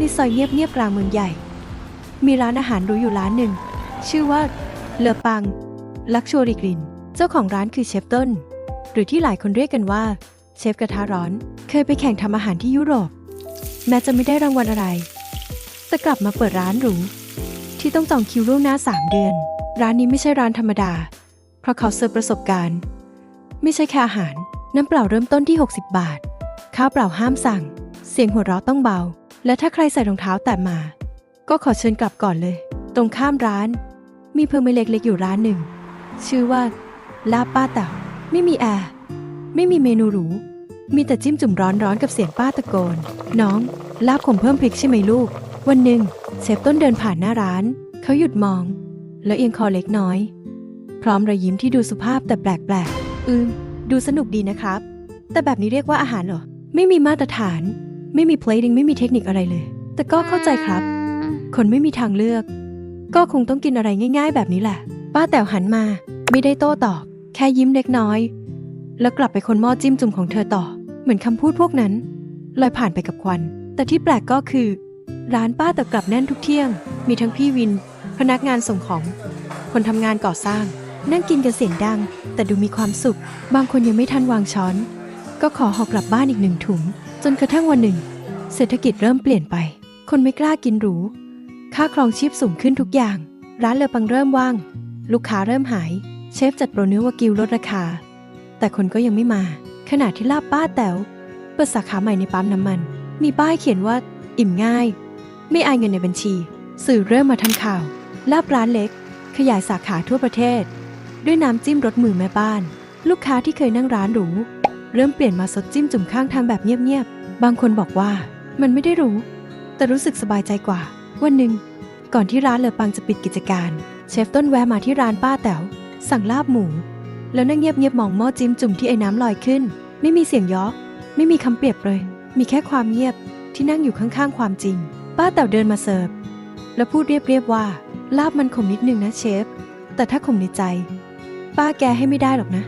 ในซอยเงียบๆกลางเมืองใหญ่ มีร้านอาหารหรูอยู่ร้านหนึ่ง ชื่อว่าเลอปังลักชัวริกลิน เจ้าของร้านคือเชฟต้น หรือที่หลายคนเรียกกันว่าเชฟกระทะร้อน เคยไปแข่งทำอาหารที่ยุโรป แม้จะไม่ได้รางวัลอะไร แต่กลับมาเปิดร้านหรูที่ต้องจองคิวล่วงหน้า 3 เดือน ร้านนี้ไม่ใช่ร้านธรรมดา เพราะเขาเสิร์ฟประสบการณ์ ไม่ใช่แค่อาหาร น้ำเปล่าเริ่มต้นที่ 60 บาท ข้าวเปล่าห้ามสั่ง เสียงหัวเราะต้องเบา และถ้าใครใส่รองเท้าแตะมา ก็ขอเชิญกลับก่อนเลย ตรงข้ามร้าน มีเพิงไมเล็กๆอยู่ร้านหนึ่ง ชื่อว่าลาบป้าเต่าไม่มีแอร์ไม่มีเมนูหรู มีแต่จิ้มจุ่มร้อนๆกับเสียงป้าตะโกน น้อง ลาบผมเพิ่มพริกใช่ไหมลูก วันหนึ่งเชฟต้นเดินผ่านหน้าร้าน เขาหยุดมอง แล้วเอียงคอเล็กน้อย พร้อมรอยยิ้มที่ดูสุภาพแต่แปลกๆ อืม ดูสนุกดีนะครับ แต่แบบนี้เรียกว่าอาหารเหรอ ไม่มีมาตรฐาน ไม่มี plating ไม่มีเทคนิคอะไรเลย แต่ก็เข้าใจครับ คนไม่มีทางเลือก ก็คงต้องกินอะไรง่าย ๆ แบบนี้แหละ ป้าแต๋วหันมา ไม่ได้โต้ตอบ แค่ยิ้มเล็กน้อย แล้วกลับไปคนหม้อจิ้มจุ่มของเธอต่อ เหมือนคำพูดพวกนั้นลอยผ่านไปกับควัน แต่ที่แปลกก็คือ ร้านป้าแต่กลับแน่นทุกเที่ยง มีทั้งพี่วิน พนักงานส่งของ คนทำงานก่อสร้าง นั่งกินกันเสียงดัง แต่ดูมีความสุข บางคนยังไม่ทันวางช้อน ก็ขอหอกลับบ้านอีกหนึ่งถุง จนกระทั่งวันหนึ่ง เศรษฐกิจเริ่มเปลี่ยนไป คนไม่กล้ากินหรู ค่าครองชีพสูงขึ้นทุกอย่าง ร้านเลอปังเริ่มว่าง ลูกค้าเริ่มหาย เชฟจัดโปรเนื้อวากิวลดราคา แต่คนก็ยังไม่มา ขณะที่ลาบป้าแต๋วเปิดสาขาใหม่ในปั๊มน้ำมัน มีป้ายเขียนว่า อิ่มง่าย ไม่อายเงินในบัญชี สื่อเริ่มมาทำข่าว ลาบร้านเล็ก ขยายสาขาทั่วประเทศ ด้วยน้ำจิ้มรสมือแม่บ้าน ลูกค้าที่เคยนั่งร้านหรู เริ่มเปลี่ยนมาสดจิ้มจุ่มข้างทางแบบเงียบๆ บางคนบอกว่ามันไม่ได้รู้ แต่รู้สึกสบายใจกว่า วันหนึ่ง ก่อนที่ร้านเลอปังจะปิดกิจการ เชฟต้นแวะมาที่ร้านป้าแต๋วสั่งลาบหมู แล้วนั่งเงียบๆมองหม้อจิ้มจุ่มที่ไอ้น้ำลอยขึ้น ไม่มีเสียงย้อไม่มีคำเปรียบเลย มีแค่ความเงียบที่นั่งอยู่ข้างๆความจริง ป้าแต๋วเดินมาเสิร์ฟแล้วพูดเรียบๆว่า ลาบมันขมนิดนึงนะเชฟ แต่ถ้าขมในใจ ป้าแกให้ไม่ได้หรอกนะ